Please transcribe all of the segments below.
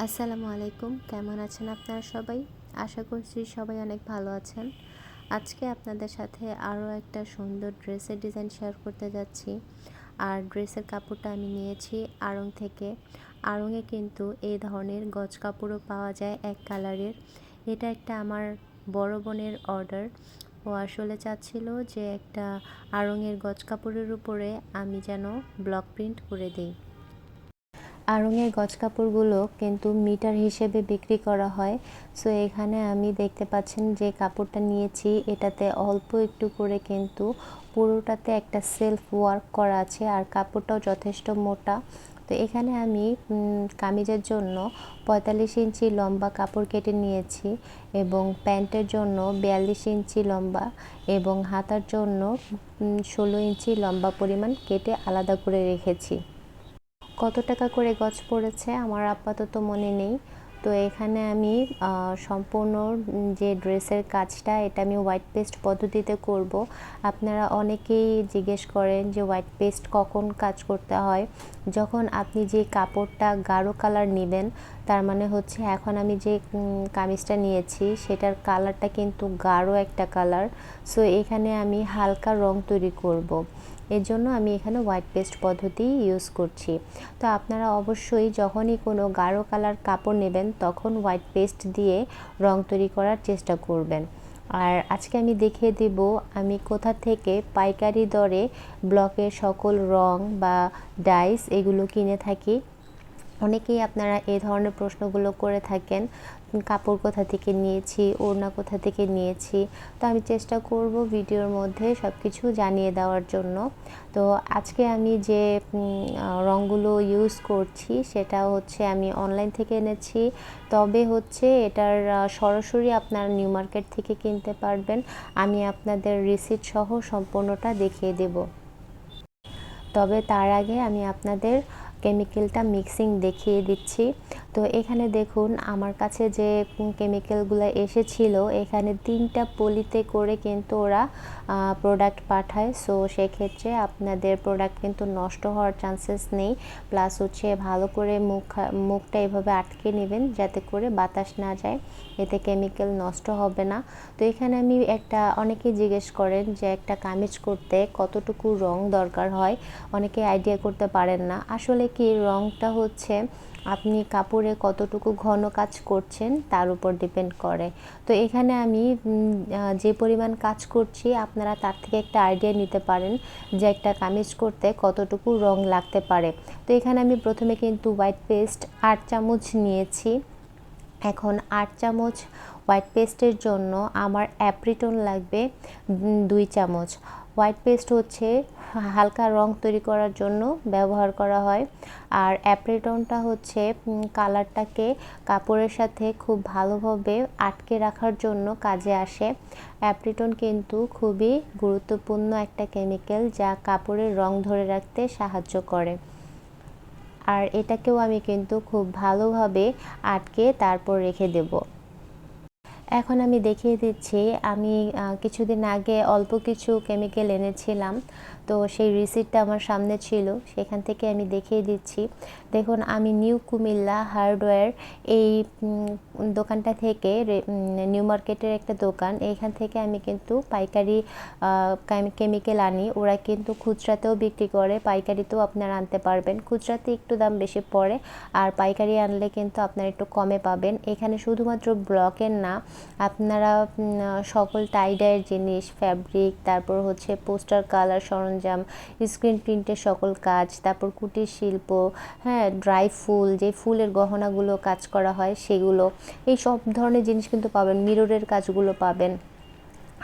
আসসালামু আলাইকুম। কেমন আছেন আপনারা সবাই? আশা করছি সবাই অনেক ভালো আছেন। আজকে আপনাদের সাথে আরও একটা সুন্দর ড্রেসের ডিজাইন শেয়ার করতে যাচ্ছি। আর ড্রেসের কাপড়টা আমি নিয়েছি আড়ং থেকে। আড়ংয়ে কিন্তু এই ধরনের গজ কাপড়ও পাওয়া যায় এক কালারের। এটা একটা আমার বড় বোনের অর্ডার। ও আসলে চাচ্ছিল যে একটা আড়ংয়ের গজ কাপড়ের উপরে আমি যেন ব্লক প্রিন্ট করে দিই। আড়ংয়ের গজ কাপড়গুলো কিন্তু মিটার হিসেবে বিক্রি করা হয়। সো এখানে আমি দেখতে পাচ্ছেন যে কাপড়টা নিয়েছি। এটাতে অল্প একটু করে কিন্তু পুরোটাতে একটা সেলফ ওয়ার্ক করা আছে আর কাপড়টাও যথেষ্ট মোটা। তো এখানে আমি কামিজের জন্য পঁয়তাল্লিশ ইঞ্চি লম্বা কাপড় কেটে নিয়েছি এবং প্যান্টের জন্য বিয়াল্লিশ ইঞ্চি লম্বা এবং হাতার জন্য ষোলো ইঞ্চি লম্বা পরিমাণ কেটে আলাদা করে রেখেছি। কত টাকা করে গজ পড়েছে আমার আপাতত মনে নেই। তো এখানে আমি সম্পূর্ণ যে ড্রেসের কাজটা, এটা আমি হোয়াইট পেস্ট পদ্ধতিতে করব। আপনারা অনেকেই জিজ্ঞেস করেন যে হোয়াইট পেস্ট কখন কাজ করতে হয়। যখন আপনি যে কাপড়টা গাঢ় কালার নেবেন, তার মানে হচ্ছে এখন আমি যে কামিজটা নিয়েছি, সেটার কালারটা কিন্তু গাঢ় একটা কালার সো এখানে আমি হালকা রং তৈরি করব। এর জন্য আমি এখানে হোয়াইট পেস্ট পদ্ধতি ইউজ করছি। তো আপনারা অবশ্যই যখনই কোনো গাঢ় কালার কাপড় নেবেন, তখন হোয়াইট পেস্ট দিয়ে রং তৈরি করার চেষ্টা করবেন। আর আজকে আমি দেখিয়ে দেব, আমি কোথা থেকে পাইকারি দরে ব্লকের সকল রং বা ডাইস এগুলো কিনে থাকি। অনেকেই আপনারা এই ধরনের প্রশ্নগুলো করে থাকেন, কাপড় কোথা থেকে নিয়েছি, ওড়না কোথা থেকে নিয়েছি। তো আমি চেষ্টা করব ভিডিওর মধ্যে সব কিছু জানিয়ে দেওয়ার জন্য। তো আজকে আমি যে রঙগুলো ইউজ করছি সেটা হচ্ছে আমি অনলাইন থেকে এনেছি। তবে হচ্ছে এটার সরাসরি আপনার নিউ মার্কেট থেকে কিনতে পারবেন। আমি আপনাদের রিসিট সহ সম্পূর্ণটা দেখিয়ে দেব। তবে তার আগে আমি আপনাদের কেমিক্যালটা মিক্সিং দেখিয়ে দিচ্ছি। তো এখানে দেখুন, আমার কাছে যে কেমিক্যালগুলো এসেছিল, এখানে তিনটা পলিতে করে কিন্তু ওরা প্রোডাক্ট পাঠায়। সো সেক্ষেত্রে আপনাদের প্রোডাক্ট কিন্তু নষ্ট হওয়ার চান্সেস নেই। প্লাস হচ্ছে ভালো করে মুখ, মুখটা এভাবে আটকে নেবেন যাতে করে বাতাস না যায়। এতে কেমিক্যাল নষ্ট হবে না। তো এখানে আমি একটা, অনেকে জিজ্ঞেস করেন যে একটা কামিজ করতে কতটুকু রং দরকার হয়? অনেকে আইডিয়া করতে পারেন না। আসলে কি রংটা হচ্ছে আপনি কাপড়ে কতটুকু ঘন কাজ করছেন তার উপর ডিপেন্ড করে। তো এখানে আমি যে পরিমাণ কাজ করছি, আপনারা তার থেকে একটা আইডিয়া নিতে পারেন যে একটা কামিজ করতে কতটুকু রং লাগতে পারে। তো এখানে আমি প্রথমে কিন্তু হোয়াইট পেস্ট আট চামচ নিয়েছি। এখন আট চামচ হোয়াইট পেস্টের জন্য আমার অ্যাপ্রিটন লাগবে দুই চামচ। হোয়াইট পেস্ট হচ্ছে, হালকা রং তৈরি করার জন্য ব্যবহার করা হয়। আর অ্যাপ্রিটনটা হচ্ছে কালারটাকে কাপড়ের সাথে খুব ভালোভাবে আটকে রাখার জন্য কাজে আসে। অ্যাপ্রিটন কিন্তু খুবই গুরুত্বপূর্ণ একটা কেমিক্যাল যা কাপড়ের রং ধরে রাখতে সাহায্য করে। আর এটাকেও আমি কিন্তু খুব ভালোভাবে আটকে তারপর রেখে দেবো। এখন আমি দেখিয়ে দিচ্ছি আমি কিছুদিন আগে অল্প কিছু কেমিক্যাল এনেছিলাম। তো সেই রিসিটটা আমার সামনে ছিল, সেখান থেকে আমি দেখিয়ে দিচ্ছি। দেখুন, আমি নিউ কুমিল্লা হার্ডওয়্যার এই দোকানটা থেকে নিউ মার্কেটের একটা দোকান। এইখান থেকে আমি কিন্তু পাইকারি কেমিক্যাল আনি। ওরা কিন্তু খুচরাতেও বিক্রি করে, পাইকারিতেও আপনারা আনতে পারবেন। খুচরাতে একটু দাম বেশি পড়ে, আর পাইকারি আনলে কিন্তু আপনারা একটু কমে পাবেন। এখানে শুধুমাত্র ব্লকের না, আপনারা সকল টাইডাইয়ের জিনিস ফ্যাব্রিক তারপর হচ্ছে পোস্টার কালার সরঞ্জাম স্ক্রিন প্রিন্টের সকল কাজ, তারপর কুটির শিল্প হ্যাঁ ড্রাই ফুল, যে ফুলের গহনাগুলো কাজ করা হয় সেগুলো। এই সব ধরনের জিনিস কিন্তু পাবেন মিররের কাজগুলো পাবেন।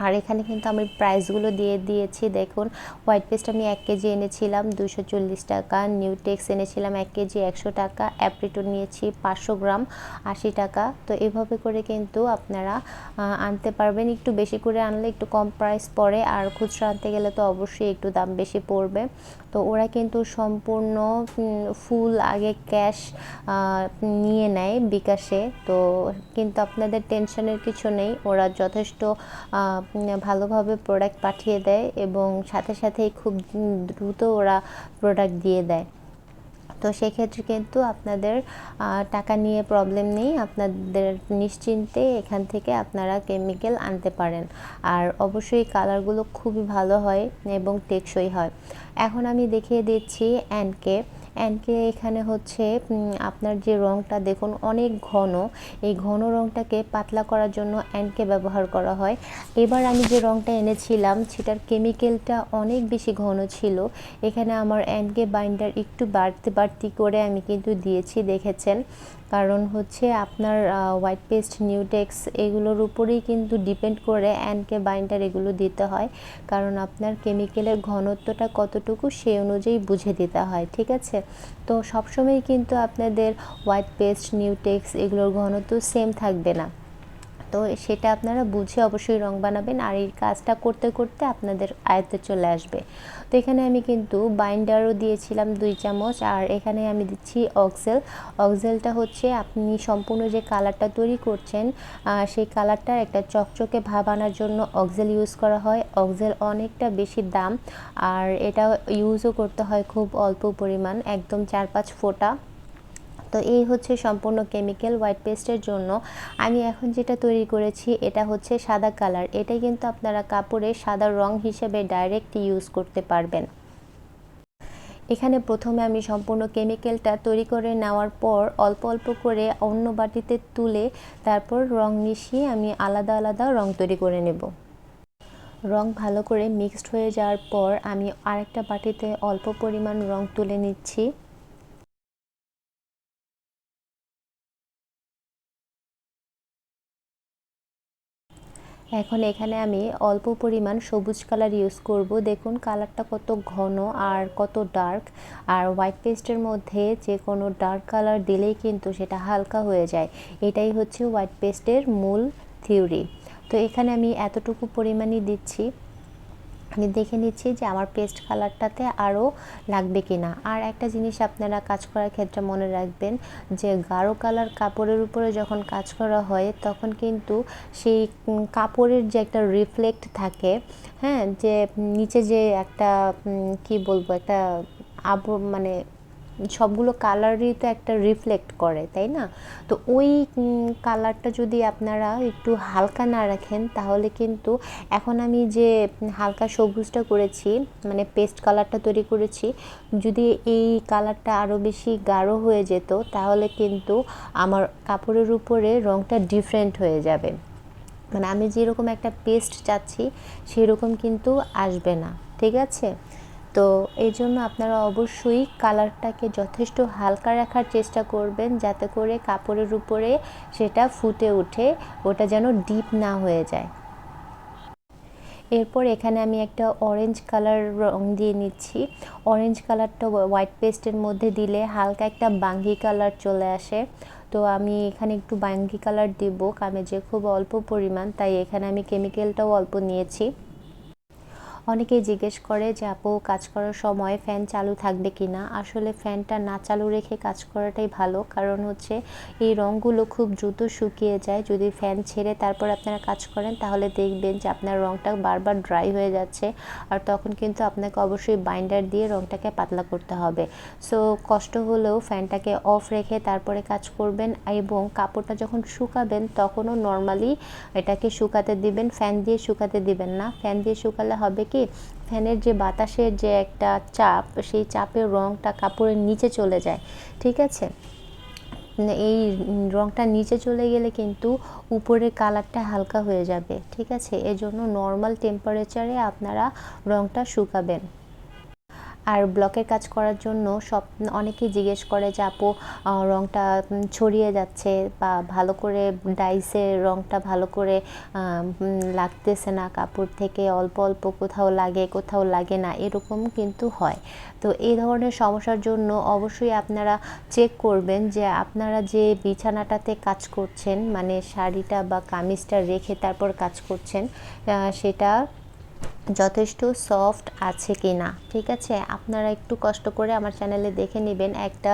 আর এখানে কিন্তু আমি প্রাইসগুলো দিয়ে দিয়েছি। দেখুন হোয়াইট পেস্ট আমি এক কেজি এনেছিলাম দুশো চল্লিশ টাকা। নিউটেক্স এনেছিলাম এক কেজি, একশো টাকা। অ্যাপ্রিটো নিয়েছি, পাঁচশো গ্রাম, আশি টাকা। তো এভাবে করে কিন্তু আপনারা আনতে পারবেন। একটু বেশি করে আনলে একটু কম প্রাইস পড়ে। আর খুচরা আনতে গেলে তো অবশ্যই একটু দাম বেশি পড়বে। তো ওরা কিন্তু সম্পূর্ণ ফুল আগে ক্যাশ নিয়ে নেয় বিকাশে। তো কিন্তু আপনাদের টেনশনের কিছু নেই। ওরা যথেষ্ট ভালোভাবে প্রোডাক্ট পাঠিয়ে দেয় এবং সাথে সাথেই খুব দ্রুত ওরা প্রোডাক্ট দিয়ে দেয়। তো সেক্ষেত্রে কিন্তু আপনাদের টাকা নিয়ে প্রবলেম নেই। আপনাদের নিশ্চিন্তে এখান থেকে আপনারা কেমিক্যাল আনতে পারেন। আর অবশ্যই কালারগুলো খুবই ভালো হয় এবং টেকসই হয়। এখন আমি দেখিয়ে দিচ্ছি অ্যান্ডকে অ্যান্ডকে এখানে হচ্ছে আপনার যে রঙটা দেখুন অনেক ঘন। এই ঘন রঙটাকে পাতলা করার জন্য অ্যান্ডকে ব্যবহার করা হয়। এবার আমি যে রঙটা এনেছিলাম, সেটার কেমিক্যালটা অনেক বেশি ঘন ছিল। এখানে আমার অ্যান্ডকে বাইন্ডার একটু বাড়তি বাড়তি করে আমি কিন্তু দিয়েছি, দেখেছেন? কারণ হচ্ছে আপনার হোয়াইট পেস্ট নিউটেক্স এগুলোর উপরেই কিন্তু ডিপেন্ড করে অ্যানকে বাইন্ডার এগুলো দিতে হয়। কারণ আপনার কেমিক্যালের ঘনত্বটা কতটুকু সেই অনুযায়ী বুঝে দিতে হয়, ঠিক আছে? তো সবসময় কিন্তু আপনাদের হোয়াইট পেস্ট নিউটেক্স এগুলোর ঘনত্ব সেম থাকবে না। তো সেটা আপনারা বুঝে অবশ্যই রং বানাবেন, আর এই কাজটা করতে করতে আপনাদের আয়ত্তে চলে আসবে। তো এখানে আমি কিন্তু বাইন্ডারও দিয়েছিলাম দুই চামচ, আর এখানে আমি দিচ্ছি অক্সেল। অক্সেলটা হচ্ছে আপনি সম্পূর্ণ যে কালারটা তৈরি করছেন সেই কালারটার একটা চকচকে ভাব আনার জন্য অক্সেল ইউজ করা হয়। অক্সেল অনেকটা বেশি দাম, আর এটা ইউজও করতে হয় খুব অল্প পরিমাণ, একদম চার পাঁচ ফোঁটা। তো এই হচ্ছে সম্পূর্ণ কেমিক্যাল হোয়াইট পেস্টের জন্য। আমি এখন যেটা তৈরি করেছি, এটা হচ্ছে সাদা কালার এটাই কিন্তু আপনারা কাপড়ে সাদা রং হিসেবে ডাইরেক্ট ইউজ করতে পারবেন। এখানে প্রথমে আমি সম্পূর্ণ কেমিক্যালটা তৈরি করে নেওয়ার পর অল্প অল্প করে অন্য বাটিতে তুলে তারপর রং মিশিয়ে আমি আলাদা আলাদা রং তৈরি করে নেব। রং ভালো করে মিক্সড হয়ে যাওয়ার পর আমি আরেকটা বাটিতে অল্প পরিমাণ রং তুলে নিচ্ছি। এখন এখানে আমি অল্প পরিমাণ সবুজ কালার ইউজ করব। দেখুন, কালারটা কত ঘন আর কত ডার্ক আর হোয়াইট পেস্টের মধ্যে যে কোনো ডার্ক কালার দিলেই কিন্তু সেটা হালকা হয়ে যায়। এটাই হচ্ছে হোয়াইট পেস্টের মূল থিওরি তো এখানে আমি এতটুকু পরিমাণই দিচ্ছি। আমি দেখে নিচ্ছি যে আমার পেস্ট কালারটাতে আরও লাগবে কি না আর একটা জিনিস আপনারা কাজ করার ক্ষেত্রে মনে রাখবেন যে গাঢ় কালার কাপড়ের উপরে যখন কাজ করা হয়, তখন কিন্তু সেই কাপড়ের যে একটা রিফ্লেক্ট থাকে হ্যাঁ যে নিচে যে একটা কি বলব, একটা আব মানে সবগুলো কালারই তো একটা রিফ্লেক্ট করে, তাই না? তো ওই কালারটা যদি আপনারা একটু হালকা না রাখেন, তাহলে কিন্তু এখন আমি যে হালকা সবুজটা করেছি মানে পেস্ট কালারটা তৈরি করেছি, যদি এই কালারটা আরও বেশি গাঢ় হয়ে যেত, তাহলে কিন্তু আমার কাপড়ের উপরে রঙটা ডিফারেন্ট হয়ে যাবে। মানে আমি যেরকম একটা পেস্ট চাচ্ছি, সেরকম কিন্তু আসবে না, ঠিক আছে? তো এই জন্য আপনারা অবশ্যই কালারটাকে যথেষ্ট হালকা রাখার চেষ্টা করবেন যাতে করে কাপড়ের উপরে সেটা ফুটে ওঠে, ওটা যেন ডিপ না হয়ে যায়। এরপর এখানে আমি একটা অরেঞ্জ কালার রং দিয়ে নিচ্ছি। অরেঞ্জ কালারটা হোয়াইট পেস্টের মধ্যে দিলে হালকা একটা বাঙ্গি কালার চলে আসে। তো আমি এখানে একটু বাঙ্গি কালার দিব কামেজে খুব অল্প পরিমাণ, তাই এখানে আমি কেমিক্যালটাও অল্প নিয়েছি। অনেকেই জিজ্ঞেস করে যে, আপু, কাজ করার সময় ফ্যান চালু থাকবে কি না আসলে ফ্যানটা না চালু রেখে কাজ করাটাই ভালো। কারণ হচ্ছে এই রঙগুলো খুব দ্রুত শুকিয়ে যায়। যদি ফ্যান ছেড়ে তারপর আপনারা কাজ করেন, তাহলে দেখবেন যে আপনার রঙটা বারবার ড্রাই হয়ে যাচ্ছে। আর তখন কিন্তু আপনাকে অবশ্যই বাইন্ডার দিয়ে রঙটাকে পাতলা করতে হবে। সো, কষ্ট হলেও ফ্যানটাকে অফ রেখে তারপরে কাজ করবেন এবং কাপড়টা যখন শুকাবেন, তখনও নর্মালি এটাকে শুকাতে দিবেন। ফ্যান দিয়ে শুকাতে দিবেন না। ফ্যান দিয়ে শুকালে হবে কি কি ফ্যানের যে বাতাসের যে একটা চাপ, সেই চাপের রঙটা কাপড়ের নিচে চলে যায়, ঠিক আছে? এই রঙটা নিচে চলে গেলে কিন্তু উপরের কালারটা হালকা হয়ে যাবে, ঠিক আছে? এজন্য নর্মাল টেম্পারেচারে আপনারা রঙটা শুকাবেন। আর ব্লকের কাজ করার জন্য সব অনেকেই জিজ্ঞেস করে যে, আপু রঙটা ছড়িয়ে যাচ্ছে বা ভালো করে ডাইসে রঙটা ভালো করে লাগতেছে না, কাপড় থেকে অল্প অল্প কোথাও লাগে কোথাও লাগে না। এরকম কিন্তু হয়। তো এই ধরনের সমস্যার জন্য অবশ্যই আপনারা চেক করবেন যে, আপনারা যে বিছানাটাতে কাজ করছেন মানে শাড়িটা বা কামিজটা রেখে তারপর কাজ করছেন সেটা যথেষ্ট সফট আছে কি না ঠিক আছে? আপনারা একটু কষ্ট করে আমার চ্যানেলে দেখে নেবেন একটা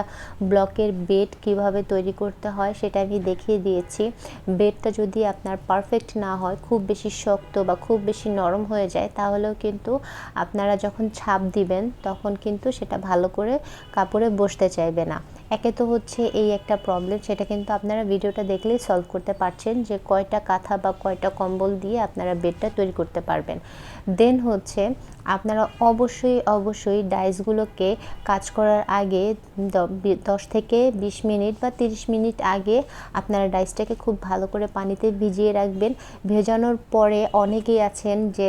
ব্লকের বেড কীভাবে তৈরি করতে হয়, সেটা আমি দেখিয়ে দিয়েছি। বেডটা যদি আপনার পারফেক্ট না হয়, খুব বেশি শক্ত বা খুব বেশি নরম হয়ে যায়, তাহলেও কিন্তু আপনারা যখন ছাপ দিবেন, তখন কিন্তু সেটা ভালো করে কাপড়ে বসতে চাইবে না। একে তো হচ্ছে এই একটা প্রবলেম সেটা কিন্তু আপনারা ভিডিওটা দেখলেই সলভ করতে পারছেন যে কয়টা কাঁথা বা কয়টা কম্বল দিয়ে আপনারা বেডটা তৈরি করতে পারবেন। দেন হচ্ছে আপনারা অবশ্যই অবশ্যই ডাইসগুলোকে কাজ করার আগে দশ থেকে বিশ মিনিট বা তিরিশ মিনিট আগে আপনারা ডাইসটাকে খুব ভালো করে পানিতে ভিজিয়ে রাখবেন। ভেজানোর পরে অনেকেই আছেন যে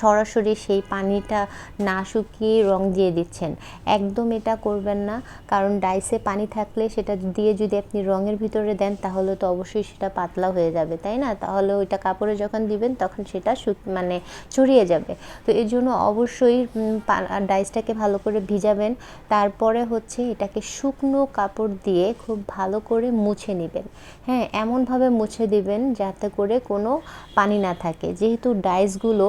সরাসরি সেই পানিটা না শুকিয়ে রং দিয়ে দিচ্ছেন। একদম এটা করবেন না, কারণ ডাইসে পানি থাকলে সেটা দিয়ে যদি আপনি রঙের ভিতরে দেন, তাহলে তো অবশ্যই সেটা পাতলা হয়ে যাবে, তাই না? তাহলে ওইটা কাপড়ে যখন দিবেন, তখন সেটা মানে ছড়িয়ে যাবে। তো এই জন্য অবশ্যই ডাইসটাকে ভালো করে ভিজাবেন। তারপরে হচ্ছে এটাকে শুকনো কাপড় দিয়ে খুব ভালো করে মুছে নেবেন। হ্যাঁ এমনভাবে মুছে দিবেন যাতে করে কোনো পানি না থাকে। যেহেতু ডাইসগুলো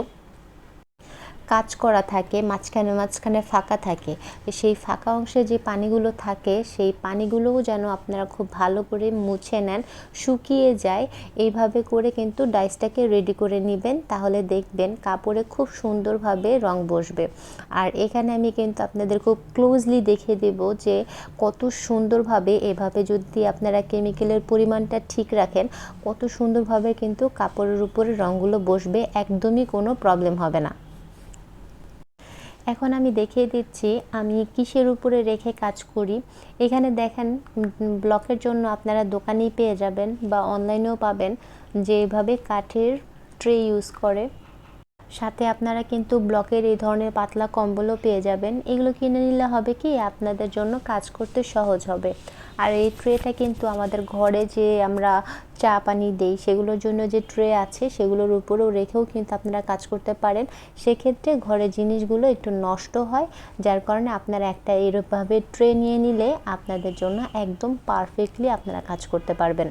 কাজ করা থাকে, মাঝখানে মাঝখানে ফাঁকা থাকে। সেই ফাঁকা অংশে যে পানিগুলো থাকে, সেই পানিগুলোও যেন আপনারা খুব ভালো করে মুছে নেন, শুকিয়ে যায়। এইভাবে করে কিন্তু ডাইসটাকে রেডি করে নেবেন, তাহলে দেখবেন কাপড়ে খুব সুন্দরভাবে রং বসবে। আর এখানে আমি কিন্তু আপনাদের খুব ক্লোজলি দেখিয়ে দেব যে কত সুন্দরভাবে এভাবে যদি আপনারা কেমিক্যালের পরিমাণটা ঠিক রাখেন, কত সুন্দরভাবে কিন্তু কাপড়ের উপরে রঙগুলো বসবে, একদমই কোনো প্রবলেম হবে না। এখন আমি দেখিয়ে দিচ্ছি, আমি কিসের উপরে রেখে কাজ করি। এখানে দেখেন ব্লকের জন্য আপনারা দোকানেই পেয়ে যাবেন বা অনলাইনেও পাবেন যেভাবে কাঠের ট্রে ইউজ করে। সাথে আপনারা কিন্তু ব্লকের এই ধরনের পাতলা কম্বলও পেয়ে যাবেন। এগুলো কিনে নিলে হবে কি, আপনাদের জন্য কাজ করতে সহজ হবে। আর এই ট্রেটা কিন্তু আমাদের ঘরে যে আমরা চা পানি দেই, সেগুলোর জন্য যে ট্রে আছে, সেগুলোর উপরেও রেখেও কিন্তু আপনারা কাজ করতে পারেন। সেক্ষেত্রে ঘরের জিনিসগুলো একটু নষ্ট হয়, যার কারণে আপনারা একটা এরকমভাবে ট্রে নিয়ে নিলে আপনাদের জন্য একদম পারফেক্টলি আপনারা কাজ করতে পারবেন।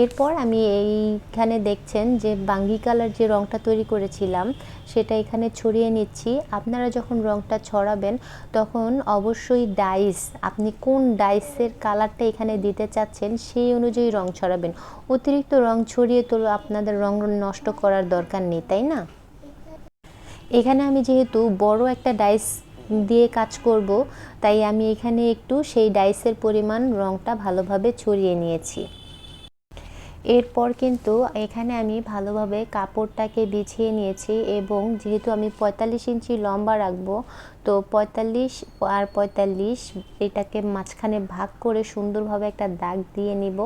এরপর আমি এইখানে দেখছেন যে বাঙ্গি কালার যে রঙটা তৈরি করেছিলাম, সেটা এখানে ছড়িয়ে নিচ্ছি। আপনারা যখন রঙটা ছড়াবেন, তখন অবশ্যই ডাইস, আপনি কোন ডাইসের কালারটা এখানে দিতে চাচ্ছেন, সেই অনুযায়ী রং ছড়াবেন। অতিরিক্ত রং ছড়িয়ে তো আপনাদের রং নষ্ট করার দরকার নেই, তাই না? এখানে আমি যেহেতু বড় একটা ডাইস দিয়ে কাজ করব, তাই আমি এখানে একটু সেই ডাইসের পরিমাণ রংটা ভালোভাবে ছড়িয়ে নিয়েছি। এরপর কিন্তু এখানে আমি ভালোভাবে কাপড়টাকে বিছিয়ে নিয়েছি এবং যেহেতু আমি পঁয়তাল্লিশ ইঞ্চি লম্বা রাখব, তো পঁয়তাল্লিশ আর পঁয়তাল্লিশ এটাকে মাঝখানে ভাগ করে সুন্দরভাবে একটা দাগ দিয়ে নিব।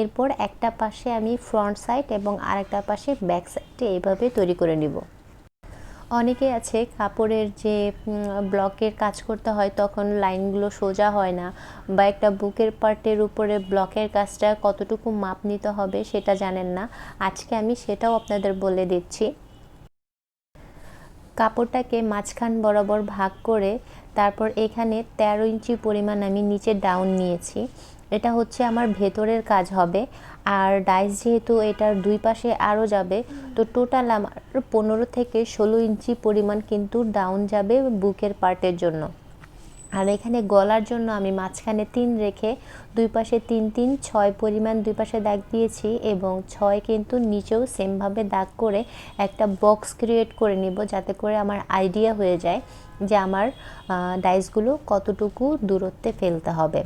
এরপর একটা পাশে আমি ফ্রন্ট সাইড এবং আরেকটা পাশে ব্যাক সাইডে এইভাবে তৈরি করে নিব। অনেকে আছে কাপড়ের যে ব্লকের কাজ করতে হয় তখন লাইনগুলো সোজা হয় না বা একটা বুকের পার্টের উপরে ব্লকের কাজটা কতটুকু মাপ নিতে হবে সেটা জানেন না। আজকে আমি সেটাও আপনাদের বলে দিচ্ছি। কাপড়টাকে মাঝখান বরাবর ভাগ করে তারপর এখানে ১৩ ইঞ্চি পরিমাণ আমি নিচে ডাউন নিয়েছি। এটা হচ্ছে আমার ভেতরের কাজ হবে। আর ডাইস যেহেতু এটার দুই পাশে আরও যাবে, তো টোটাল আমার পনেরো থেকে ষোলো ইঞ্চি পরিমাণ কিন্তু ডাউন যাবে বুকের পার্টের জন্য। আর এখানে গলার জন্য আমি মাঝখানে তিন রেখে দুই পাশে তিন তিন, ছয় পরিমাণ দুই পাশে দাগ দিয়েছি এবং ছয় কিন্তু নিচেও সেমভাবে দাগ করে একটা বক্স ক্রিয়েট করে নিব যাতে করে আমার আইডিয়া হয়ে যায় যে আমার ডাইসগুলো কতটুকু দূরত্বে ফেলতে হবে।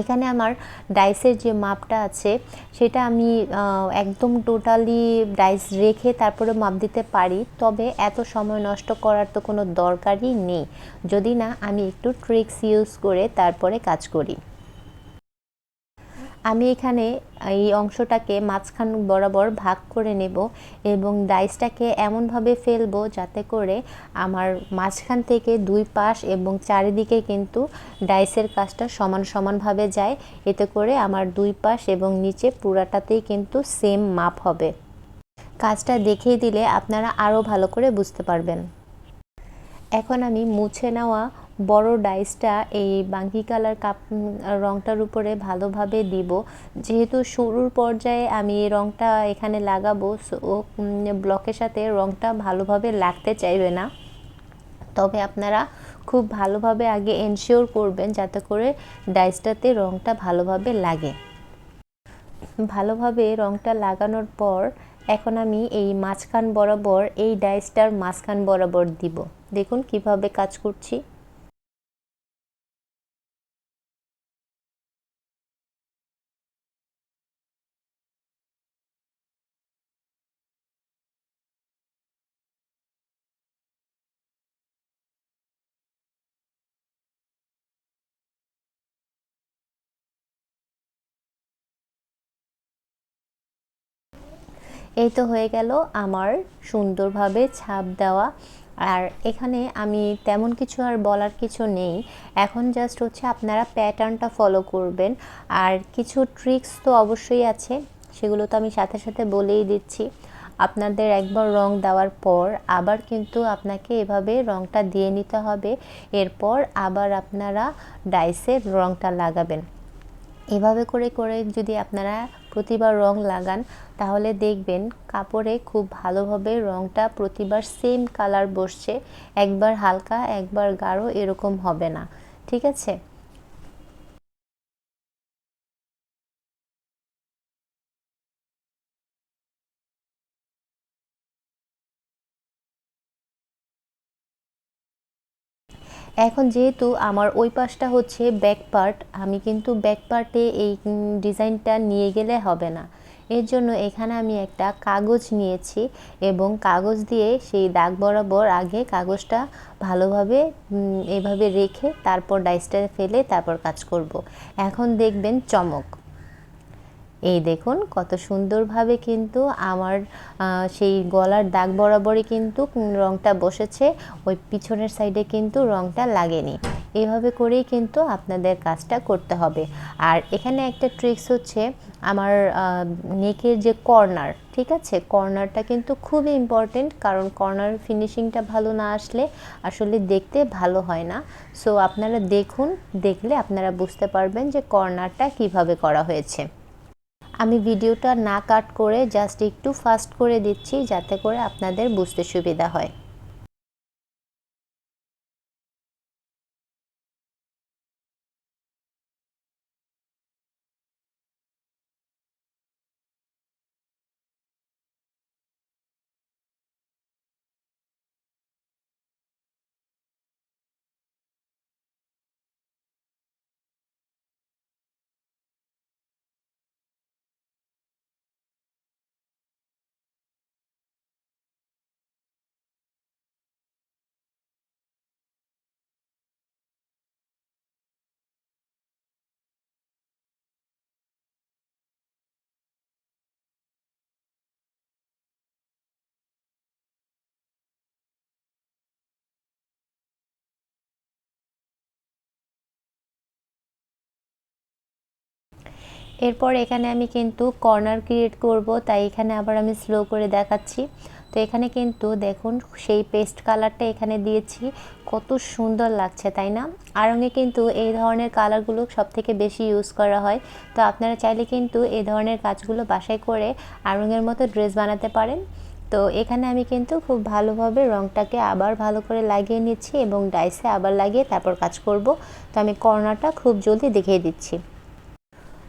এখানে আমার ডাইসের যে মাপটা আছে, সেটা আমি একদম টোটালি ডাইস রেখে তারপরে মাপ দিতে পারি, তবে এত সময় নষ্ট করার তো কোনো দরকারই নেই। যদি না, আমি একটু ট্রিক্স ইউজ করে তারপরে কাজ করি। আমি এখানে এই অংশটাকে মাঝখান বরাবর ভাগ করে নেব এবং ডাইসটাকে এমনভাবে ফেলব যাতে করে আমার মাঝখান থেকে দুই পাশ এবং চারিদিকে কিন্তু ডাইসের কাজটা সমান সমানভাবে যায়। এতে করে আমার দুই পাশ এবং নিচে পুরাটাতেই কিন্তু সেম মাপ হবে। কাজটা দেখিয়ে দিলে আপনারা আরও ভালো করে বুঝতে পারবেন। এখন আমি মুছে নেওয়া বড় ডাইসটা এই বাঙ্কি কালার কাপ রঙটার উপরে ভালোভাবে দিব। যেহেতু শুরুর পর্যায়ে আমি এই রঙটা এখানে লাগাবো ও ব্লকের সাথে রঙটা ভালোভাবে লাগতে চাইবে না। তবে আপনারা খুব ভালোভাবে আগে এনশিওর করবেন যাতে করে ডাইসটাতে রঙটা ভালোভাবে লাগে। ভালোভাবে রঙটা লাগানোর পর এখন আমি এই মাঝখান বরাবর, এই ডাইসটার মাঝখান বরাবর দিব। দেখুন কীভাবে কাজ করছি। এই তো হয়ে গেল আমার সুন্দরভাবে ছাপ দেওয়া। আর এখানে আমি তেমন কিছু আর বলার কিছু নেই। এখন জাস্ট হচ্ছে আপনারা প্যাটার্নটা ফলো করবেন। আর কিছু ট্রিক্স তো অবশ্যই আছে, সেগুলো তো আমি সাথে সাথে বলেই দিচ্ছি। আপনাদের একবার রং দেওয়ার পর আবার কিন্তু আপনাকে এভাবে রংটা দিয়ে নিতে হবে। এরপর আবার আপনারা ডাইসের রংটা লাগাবেন। এভাবে করে করে যদি আপনারা প্রতিবার রং লাগান, তাহলে দেখবেন কাপড়ে খুব ভালোভাবে রংটা প্রতিবার সেম কালার বসছে। একবার হালকা, একবার গাঢ় এরকম হবে না। ঠিক আছে? এখন যেহেতু আমার ওই পাশটা হচ্ছে ব্যাক পার্ট আমি কিন্তু ব্যাক পার্টে এই ডিজাইনটা নিয়ে গেলে হবে না এর জন্য এখানে আমি একটা কাগজ নিয়েছি এবং কাগজ দিয়ে সেই দাগ বরাবর আগে কাগজটা ভালোভাবে এভাবে রেখে তারপর ডাইসটা ফেলে তারপর কাজ করব। এখন দেখবেন চমক এই দেখুন, কত সুন্দরভাবে কিন্তু আমার সেই গলার দাগ বরাবরই কিন্তু রংটা বসেছে। ওই পিছনের সাইডে কিন্তু রংটা লাগেনি। এভাবে করেই কিন্তু আপনাদের কাজটা করতে হবে। আর এখানে একটা ট্রিক্স হচ্ছে আমার নেকের যে কর্নার ঠিক আছে? কর্নারটা কিন্তু খুবই ইম্পর্টেন্ট কারণ কর্নার ফিনিশিংটা ভালো না আসলে আসলে দেখতে ভালো হয় না। সো আপনারা দেখুন, দেখলে আপনারা বুঝতে পারবেন যে কর্নারটা কীভাবে করা হয়েছে। আমি ভিডিওটা না কাট করে জাস্ট একটু ফাস্ট করে দিচ্ছি যাতে করে আপনাদের বুঝতে সুবিধা হয়। এরপর এখানে আমি কিন্তু কর্নার ক্রিয়েট করব, তাই এখানে আবার আমি স্লো করে দেখাচ্ছি। তো এখানে কিন্তু দেখুন, সেই পেস্ট কালারটা এখানে দিয়েছি। কত সুন্দর লাগছে, তাই না? আরঙে কিন্তু এই ধরনের কালারগুলো সব থেকে বেশি ইউজ করা হয়। তো আপনারা চাইলে কিন্তু এই ধরনের কাজগুলো বাসায় করে আরঙের মতো ড্রেস বানাতে পারেন। তো এখানে আমি কিন্তু খুব ভালোভাবে রংটাকে আবার ভালো করে লাগিয়ে নিচ্ছি এবং ডাইসে আবার লাগিয়ে তারপর কাজ করব। তো আমি কর্নারটা খুব জলদি দেখিয়ে দিচ্ছি।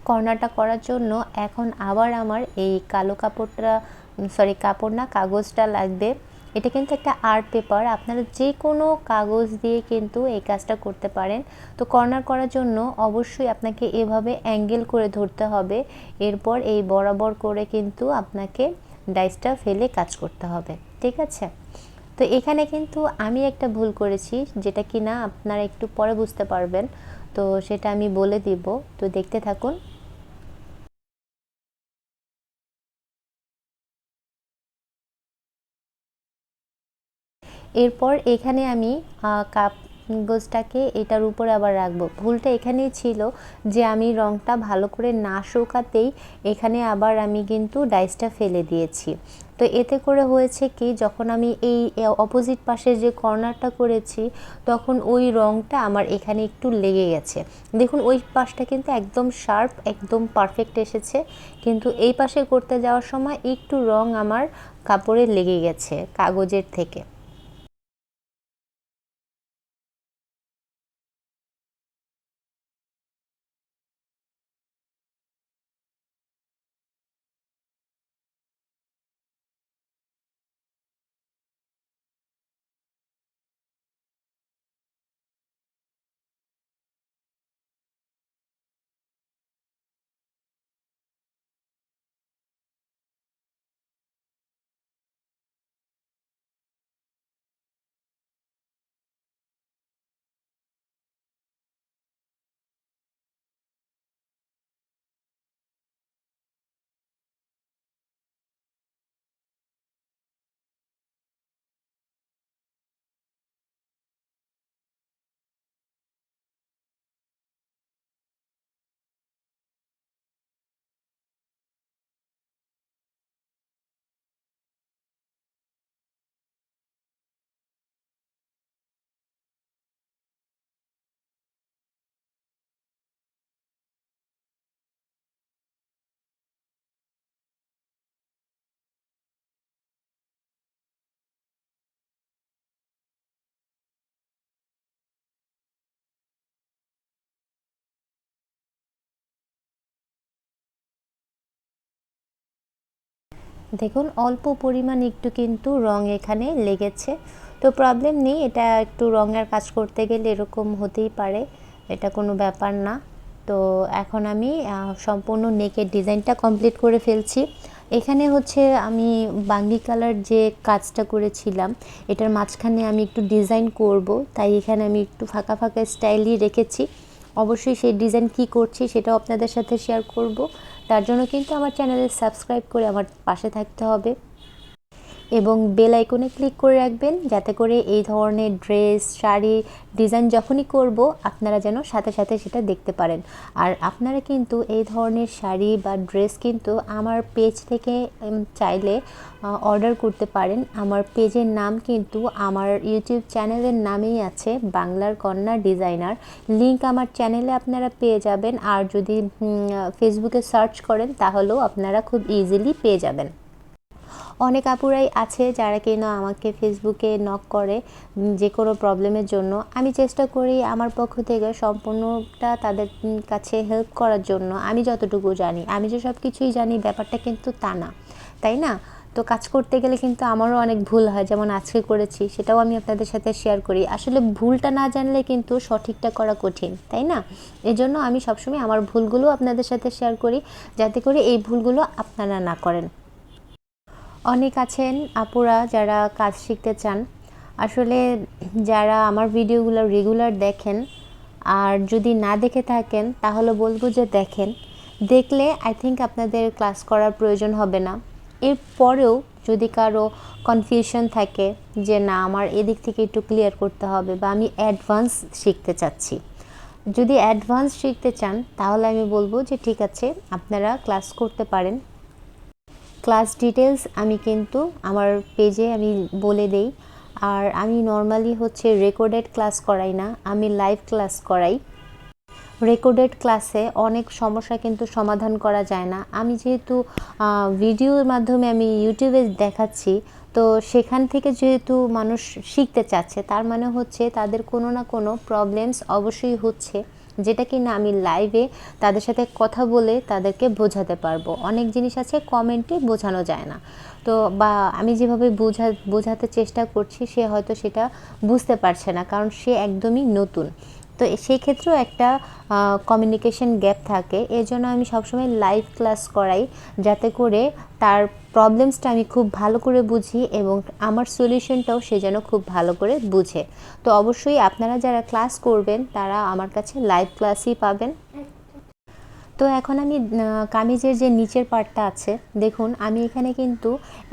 কর্নারটা করার জন্য এখন আবার আমার এই কালো কাপড়টা সরি কাপড় না, কাগজটা লাগবে। এটা কিন্তু একটা আর্ট পেপার আপনারা যে কোনো কাগজ দিয়ে কিন্তু এই কাজটা করতে পারেন। তো কর্নার করার জন্য অবশ্যই আপনাকে এভাবে অ্যাঙ্গেল করে ধরতে হবে। এরপর এই বরাবর করে কিন্তু আপনাকে ডাইসটা ফেলে কাজ করতে হবে। ঠিক আছে? তো এখানে কিন্তু আমি একটা ভুল করেছি, যেটা কি না আপনারা একটু পরে বুঝতে পারবেন। তো সেটা আমি বলে দিব। তো দেখতে থাকুন। এরপর এখানে আমি কাপ গোছটাকে এটার উপরে আবার রাখব। ভুলটা এখানেই ছিল যে আমি রঙটা ভালো করে না শুকাতেই এখানে আবার আমি কিন্তু ডাইসটা ফেলে দিয়েছি। তো এতে করে হয়েছে কি, যখন আমি এই অপোজিট পাশে যে কর্নারটা করেছি, তখন ওই রঙটা আমার এখানে একটু লেগে গেছে। দেখুন, ওই পাশটা কিন্তু একদম শার্প, একদম পারফেক্ট এসেছে। কিন্তু এই পাশে করতে যাওয়ার সময় একটু রং আমার কাপড়ে লেগে গেছে, কাগজের থেকে। দেখুন, অল্প পরিমাণ একটু কিন্তু রং এখানে লেগেছে। তো প্রবলেম নেই, এটা একটু রঙের কাজ করতে গেলে এরকম হতেই পারে, এটা কোনো ব্যাপার না। তো এখন আমি সম্পূর্ণ নেকের ডিজাইনটা কমপ্লিট করে ফেলছি। এখানে হচ্ছে আমি বাঙ্গি কালার যে কাজটা করেছিলাম, এটার মাঝখানে আমি একটু ডিজাইন করব, তাই এখানে আমি একটু ফাঁকা ফাঁকা স্টাইলই রেখেছি। অবশ্যই সেই ডিজাইন কি করছি সেটাও আপনাদের সাথে শেয়ার করব। তার জন্য কিন্তু আমার চ্যানেলে সাবস্ক্রাইব করে আমার পাশে থাকতে হবে। এবং বেল আইকনে ক্লিক করে রাখবেন যাতে করে এই ধরনের ড্রেস শাড়ি ডিজাইন যখনই করব, আপনারা যেন সাথে সাথে সেটা দেখতে পারেন। আর আপনারা কিন্তু এই ধরনের শাড়ি বা ড্রেস কিন্তু আমার পেজ থেকে চাইলে অর্ডার করতে পারেন। আমার পেজের নাম কিন্তু আমার ইউটিউব চ্যানেলের নামেই আছে, বাংলার কন্যা ডিজাইনার লিংক আমার চ্যানেলে আপনারা পেয়ে যাবেন। আর যদি ফেসবুকে সার্চ করেন, তাহলেও আপনারা খুব ইজিলি পেয়ে যাবেন। অনেক আপুরাই আছে যারা কিনা আমাকে ফেসবুকে নক করে যে কোনো প্রবলেমের জন্য। আমি চেষ্টা করি আমার পক্ষ থেকে সম্পূর্ণটা তাদের কাছে হেল্প করার জন্য। আমি যতটুকু জানি। আমি যে সব কিছুই জানি, ব্যাপারটা কিন্তু তা না। তাই না? তো কাজ করতে গেলে কিন্তু আমারও অনেক ভুল হয়। যেমন আজকে করেছি, সেটাও আমি আপনাদের সাথে শেয়ার করি। আসলে ভুলটা না জানলে কিন্তু সঠিকটা করা কঠিন, তাই না? এজন্য আমি সবসময় আমার ভুলগুলো আপনাদের সাথে শেয়ার করি, যাতে করে এই ভুলগুলো আপনারা না করেন। অনেক আছেন আপুরা যারা কাজ শিখতে চান। আসলে যারা আমার ভিডিওগুলো রেগুলার দেখেন আর যদি না দেখে থাকেন, তাহলে বলব যে দেখেন। দেখলে আই থিঙ্ক আপনাদের ক্লাস করার প্রয়োজন হবে না। এরপরেও যদি কারও কনফিউশন থাকে যে না, আমার এদিক থেকে একটু ক্লিয়ার করতে হবে বা আমি অ্যাডভান্স শিখতে চাচ্ছি। যদি অ্যাডভান্স শিখতে চান, তাহলে আমি বলব যে ঠিক আছে, আপনারা ক্লাস করতে পারেন। ক্লাস ডিটেলস আমি কিন্তু আমার পেজে আমি বলে দেই। আর আমি নর্মালি হচ্ছে রেকর্ডেড ক্লাস করাই না, আমি লাইভ ক্লাস করাই। রেকর্ডেড ক্লাসে অনেক সমস্যা কিন্তু সমাধান করা যায় না। আমি যেহেতু ভিডিওর মাধ্যমে আমি ইউটিউবে দেখাচ্ছি, তো সেখান থেকে যেহেতু মানুষ শিখতে চাচ্ছে, তার মানে হচ্ছে তাদের কোনো না কোনো প্রবলেমস অবশ্যই হচ্ছে। যেটা কি না আমি লাইভে তাদের সাথে কথা বলে তাদেরকে বোঝাতে পারব। অনেক জিনিস আছে কমেন্টে বোঝানো যায় না। তো বা আমি যেভাবে বোঝা, বোঝাতে চেষ্টা করছি, সে হয়তো সেটা বুঝতে পারছে না, কারণ সে একদমই নতুন। তো সেই ক্ষেত্রেও একটা কমিউনিকেশন গ্যাপ থাকে। এর জন্য আমি সবসময় লাইভ ক্লাস করাই যাতে করে তার প্রবলেমসটা আমি খুব ভালো করে বুঝি এবং আমার সলিউশনটাও সে যেন খুব ভালো করে বুঝে। তো অবশ্যই আপনারা যারা ক্লাস করবেন, তারা আমার কাছে লাইভ ক্লাসই পাবেন। তো এখন আমি কামিজের যে নিচের পার্টটা আছে, দেখুন, আমি এখানে কিন্তু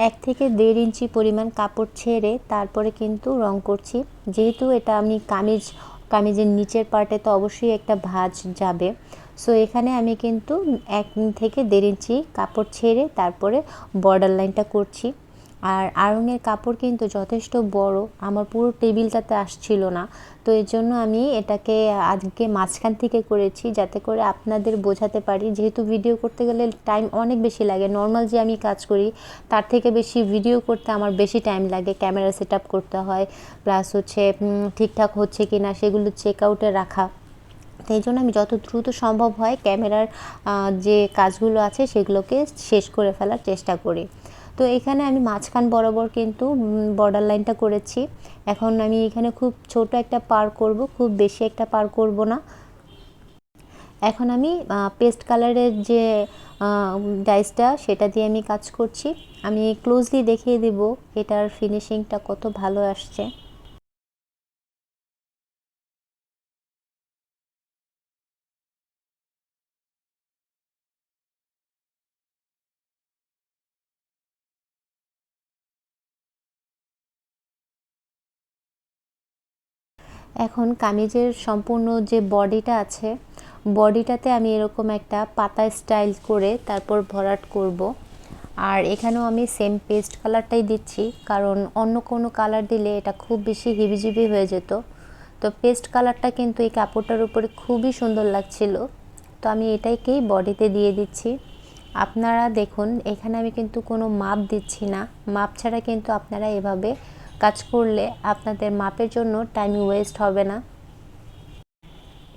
এক থেকে দেড় ইঞ্চি পরিমাণ কাপড় ছেড়ে তারপরে কিন্তু রং করছি। যেহেতু এটা আমি কামিজ কামিজের নিচের পার্টে তো অবশ্যই একটা ভাঁজ যাবে। সো এখানে আমি কিন্তু এক থেকে দেড় ইঞ্চি কাপড় ছেড়ে তারপরে বর্ডার লাইনটা করছি। আর আড়ঙের কাপড় কিন্তু যথেষ্ট বড়। আমার পুরো টেবিলটাতে আসছিল না। তো এর জন্য আমি এটাকে আজকে মাঝখান থেকে করেছি যাতে করে আপনাদের বোঝাতে পারি। যেহেতু ভিডিও করতে গেলে টাইম অনেক বেশি লাগে। নর্মাল যে আমি কাজ করি, তার থেকে বেশি ভিডিও করতে আমার বেশি টাইম লাগে। ক্যামেরা সেট করতে হয়। প্লাস হচ্ছে ঠিকঠাক হচ্ছে কি না সেগুলো চেক আউটে রাখা। সেই জন্য আমি যত দ্রুত সম্ভব হয় ক্যামেরার যে কাজগুলো আছে সেগুলোকে শেষ করে ফেলার চেষ্টা করি। তো এখানে আমি মাঝখান বরাবর কিন্তু বর্ডার লাইনটা করেছি। এখন আমি এখানে খুব ছোট একটা পার করব, খুব বেশি একটা পার করব না। এখন আমি পেস্ট কালারের যে ডাইসটা সেটা দিয়ে আমি কাজ করছি। আমি ক্লোজলি দেখিয়ে দেব, এটার ফিনিশিংটা কত ভালো আসছে। এখন কামিজের সম্পূর্ণ যে বডিটা আছে, বডিটাতে আমি এরকম একটা পাতা স্টাইল করে তারপর ভরাট করব। আর এখানেও আমি সেম পেস্ট কালারটাই দিচ্ছি, কারণ অন্য কোনো কালার দিলে এটা খুব বেশি হিবিজিবি হয়ে যেত। তো পেস্ট কালারটা কিন্তু এই কাপড়টার উপরে খুবই সুন্দর লাগছিল। তো আমি এটাইকেই বডিতে দিয়ে দিচ্ছি। আপনারা দেখুন, এখানে আমি কিন্তু কোনো মাপ দিচ্ছি না। মাপ ছাড়া কিন্তু আপনারা এভাবে কাজ করলে আপনাদের মাপের জন্য টাইম ওয়েস্ট হবে না।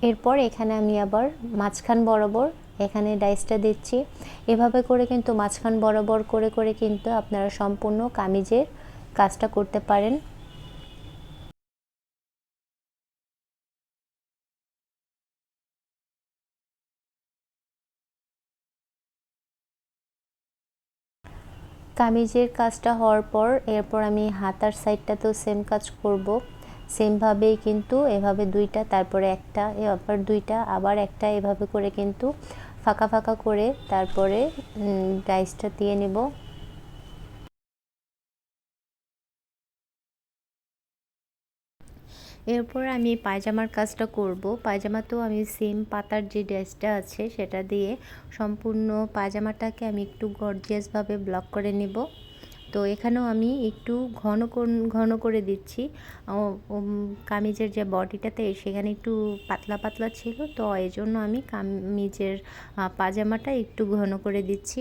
এরপর এখানে আমি আবার মাঝখান বরাবর এখানে ডাইসটা দিচ্ছি। এভাবে করে কিন্তু মাঝখান বরাবর করে করে কিন্তু আপনারা সম্পূর্ণ কামিজের কাজটা করতে পারেন। কামিজের কাজটা হওয়ার পর এরপর আমি হাতার সাইডটাতেও সেম কাজ করব। সেমভাবেই কিন্তু এভাবে দুইটা, তারপরে একটা, এবার দুইটা, আবার একটা, এভাবে করে কিন্তু ফাঁকা ফাঁকা করে তারপরে ডাইসটা দিয়ে নেব। এরপর আমি পায়জামার কাজটা করব। পায়জামাতেও আমি সেম পাতার যে ড্রেসটা আছে সেটা দিয়ে সম্পূর্ণ পায়জামাটাকে আমি একটু গর্জিয়াসভাবে ব্লক করে নেব। তো এখানেও আমি একটু ঘন ঘন করে দিচ্ছি। কামিজের যে বডিটাতে সেখানে একটু পাতলা পাতলা ছিল, তো এই জন্য আমি কামিজের পাজামাটা একটু ঘন করে দিচ্ছি।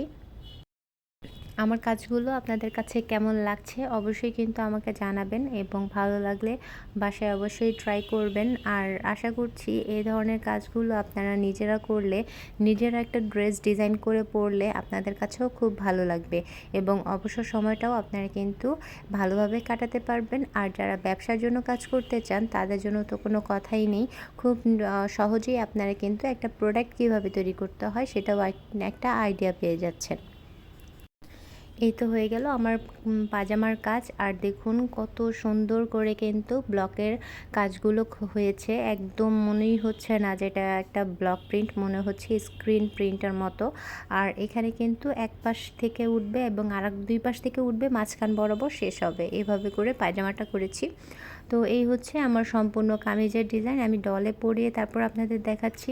আমার কাজগুলো আপনাদের কাছে কেমন লাগছে অবশ্যই কিন্তু আমাকে জানাবেন এবং ভালো লাগলে বাসায় অবশ্যই ট্রাই করবেন। আর আশা করছি এই ধরনের কাজগুলো আপনারা নিজেরা করলে, নিজেরা একটা ড্রেস ডিজাইন করে পরলে আপনাদের কাছেও খুব ভালো লাগবে এবং অবসর সময়টাও আপনারা কিন্তু ভালোভাবে কাটাতে পারবেন। আর যারা ব্যবসার জন্য কাজ করতে চান, তাদের জন্য তো কোনো কথাই নেই। খুব সহজেই আপনারা কিন্তু একটা প্রোডাক্ট কীভাবে তৈরি করতে হয় সেটাও একটা আইডিয়া পেয়ে যাচ্ছেন। এই তো হয়ে গেল আমার পাজামার কাজ। আর দেখুন কত সুন্দর করে কিন্তু ব্লকের কাজগুলো হয়েছে। একদম মনেই হচ্ছে না যেটা একটা ব্লক প্রিন্ট, মনে হচ্ছে স্ক্রিন প্রিন্টার মতো। আর এখানে কিন্তু এক পাশ থেকে উঠবে এবং আর দুই পাশ থেকে উঠবে, মাঝখান বরাবর শেষ হবে। এভাবে করে পায়জামাটা করেছি। তো এই হচ্ছে আমার সম্পূর্ণ কামিজের ডিজাইন। আমি ডলে পরিয়ে তারপর আপনাদের দেখাচ্ছি।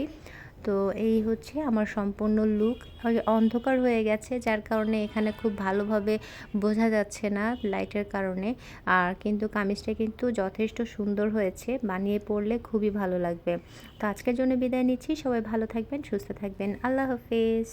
তো এই হচ্ছে আমার সম্পূর্ণ লুক অন্ধকার হয়ে গেছে, যার কারণে এখানে খুব ভালোভাবে বোঝা যাচ্ছে না লাইটের কারণে। আর কিন্তু কামিজটা কিন্তু যথেষ্ট সুন্দর হয়েছে, বানিয়ে পড়লে খুবই ভালো লাগবে। তো আজকের জন্য বিদায় নিচ্ছি, সবাই ভালো থাকবেন, সুস্থ থাকবেন। আল্লাহ হাফিজ।